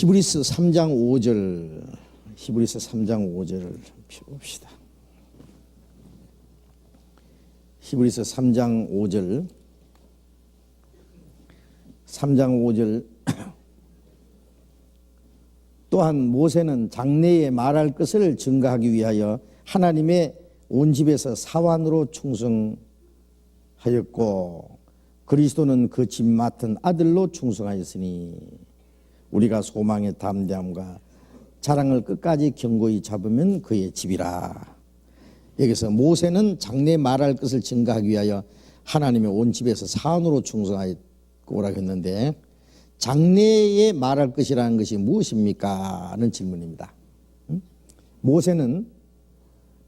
히브리스 3장 5절 히브리스 3장 5절을 펴봅시다. 히브리서 3장 5절 3장 5절 또한 모세는 장래에 말할 것을 증거하기 위하여 하나님의 온 집에서 사환으로 충성하였고 그리스도는 그 집 맡은 아들로 충성하였으니 우리가 소망의 담대함과 자랑을 끝까지 견고히 잡으면 그의 집이라. 여기서 모세는 장래 말할 것을 증가하기 위하여 하나님의 온 집에서 사안으로 충성하였고라 했는데 장래에 말할 것이라는 것이 무엇입니까? 하는 질문입니다. 모세는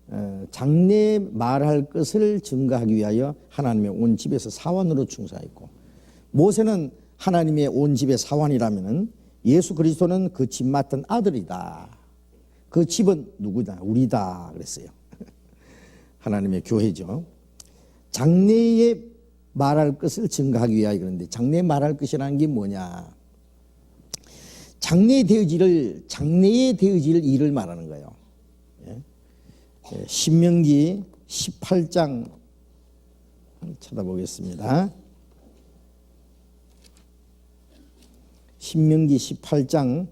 어, 장래에 말할 것을 증가하기 위하여 하나님의 온 집에서 사원으로 충성했고 모세는 하나님의 온 집의 사원이라면 예수 그리스도는 그 집 맡은 아들이다. 그 집은 누구다? 우리다 그랬어요. 하나님의 교회죠. 장래에 말할 것을 증가하기 위하여 그런데 장래에 말할 것이라는 게 뭐냐? 장래에 되어질 장래에 되어질 일을 말하는 거예요. 예? 예, 신명기 18장 찾아보겠습니다. 신명기 18장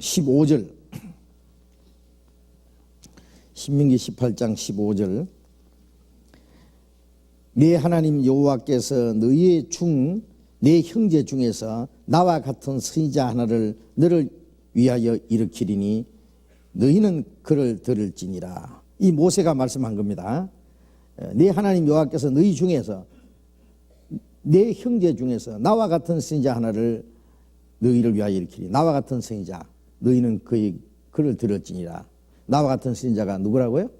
15절. 신명기 18장 15절. 내 하나님 여호와께서 너희의 중 내 형제 중에서 나와 같은 선지자 하나를 너를 위하여 일으키리니 너희는 그를 들을지니라. 이 모세가 말씀한 겁니다. 내 하나님 여호와께서 너희 중에서 내 형제 중에서 나와 같은 선지자 하나를 너희를 위하여 일으키리 나와 같은 선지자 너희는 그의 그를 들을지니라 나와 같은 선지자가 누구라고요?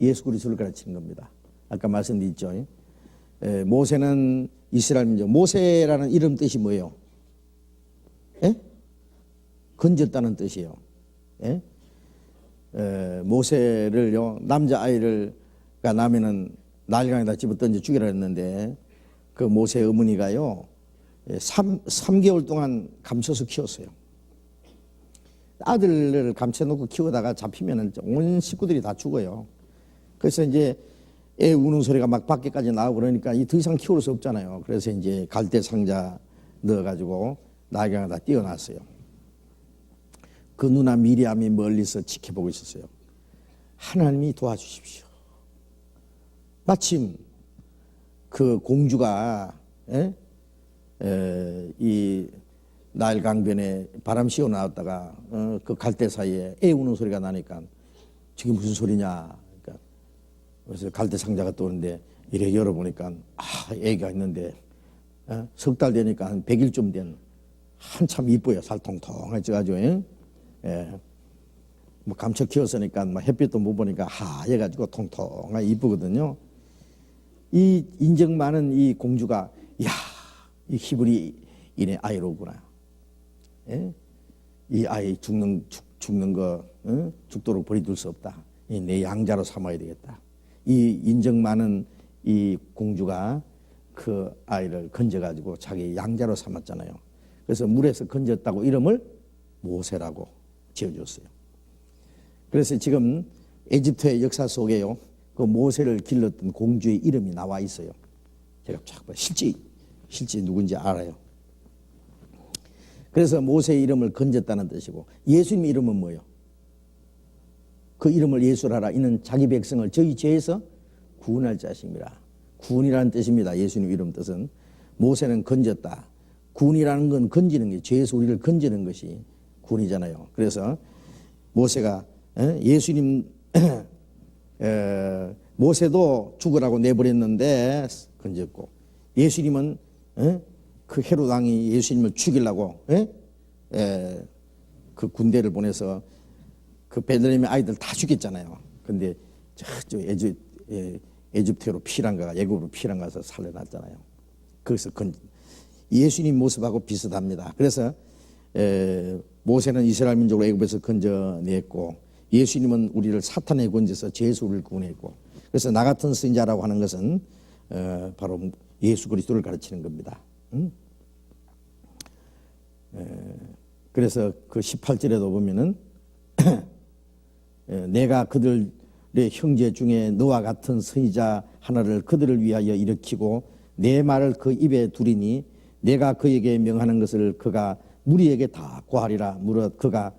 예수 그리스도를 가르치는 겁니다. 아까 말씀드렸죠. 에, 모세는 이스라엘 민족. 모세라는 이름 뜻이 뭐예요? 에? 건졌다는 뜻이에요. 에? 에, 모세를요 남자 아이를가 나면은 날강에다 집어 던져 죽이라 했는데 그 모세 어머니가요 3, 3개월 동안 감춰서 키웠어요. 아들을 감춰놓고 키우다가 잡히면 온 식구들이 다 죽어요. 그래서 이제 애 우는 소리가 막 밖에까지 나오고 그러니까 이 더 이상 키울 수 없잖아요. 그래서 이제 갈대 상자 넣어가지고 나경에다 띄워놨어요. 그 누나 미리암이 멀리서 지켜보고 있었어요. 하나님이 도와주십시오. 마침 그 공주가 에? 에, 이 나일 강변에 바람 씌워 나왔다가 어, 그 갈대 사이에 애 우는 소리가 나니까 저게 무슨 소리냐. 그러니까 그래서 갈대 상자가 떠오는데 이래 열어보니까 아 애가 있는데 어? 석달 되니까 한 100일 좀된 한참 이뻐요. 살통통해져가지고 예? 예. 뭐 감춰 키웠으니까 뭐 햇빛도 못 보니까 하얘가지고 통통하게 이쁘거든요. 이 인정 많은 이 공주가 야 이 히브리 인의 아이로구나. 예? 이 아이 죽는 죽, 는 거 어? 죽도록 버리둘 수 없다. 내 양자로 삼아야 되겠다. 이 인정 많은 이 공주가 그 아이를 건져가지고 자기 양자로 삼았잖아요. 그래서 물에서 건졌다고 이름을 모세라고 지어줬어요. 그래서 지금 에집트의 역사 속에요. 그 모세를 길렀던 공주의 이름이 나와 있어요. 제가 쫙 봐. 실제, 실제 누군지 알아요. 그래서 모세의 이름을 건졌다는 뜻이고 예수님 이름은 뭐예요? 그 이름을 예수라라 이는 자기 백성을 저희 죄에서 구원할 자십니다. 구원이라는 뜻입니다. 예수님 이름 뜻은 모세는 건졌다. 구원이라는 건 건지는 게 죄에서 우리를 건지는 것이 구원이잖아요. 그래서 모세가 예수님 모세도 죽으라고 내버렸는데 건졌고 예수님은 그 헤롯 왕이 예수님을 죽이려고 에? 에, 그 군대를 보내서 그 베들레헴의 아이들 다 죽였잖아요. 근데 저쪽 에집, 에, 에집트로 피란가가 예굽으로 피란가서 살려놨잖아요. 거기서 건, 예수님 모습하고 비슷합니다. 그래서 에, 모세는 이스라엘 민족을 애굽에서 건져냈고 예수님은 우리를 사탄의 권세에서 우리를 구원했고 그래서 나 같은 선자라고 하는 것은 어, 바로 예수 그리스도를 가르치는 겁니다. 응? 그래서 그 18절에도 보면은 예, 내가 그들의 형제 중에 너와 같은 선지자 하나를 그들을 위하여 일으키고 내 말을 그 입에 두리니 내가 그에게 명하는 것을 그가 무리에게 다 고하리라 무릇 그가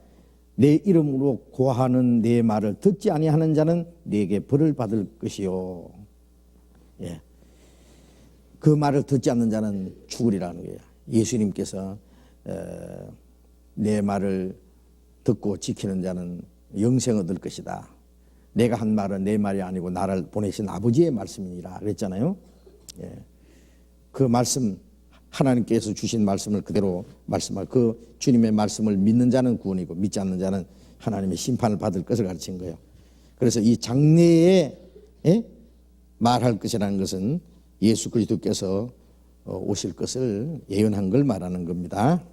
내 이름으로 고하는 내 말을 듣지 아니하는 자는 내게 벌을 받을 것이요. 예. 그 말을 듣지 않는 자는 죽으리라는 거예요. 예수님께서 에, 내 말을 듣고 지키는 자는 영생 얻을 것이다. 내가 한 말은 내 말이 아니고 나를 보내신 아버지의 말씀이니라 그랬잖아요. 예. 그 말씀 하나님께서 주신 말씀을 그대로 말씀할 그 주님의 말씀을 믿는 자는 구원이고 믿지 않는 자는 하나님의 심판을 받을 것을 가르친 거예요. 그래서 이 장래에 예? 말할 것이라는 것은 예수 그리스도께서 어, 오실 것을 예언한 걸 말하는 겁니다.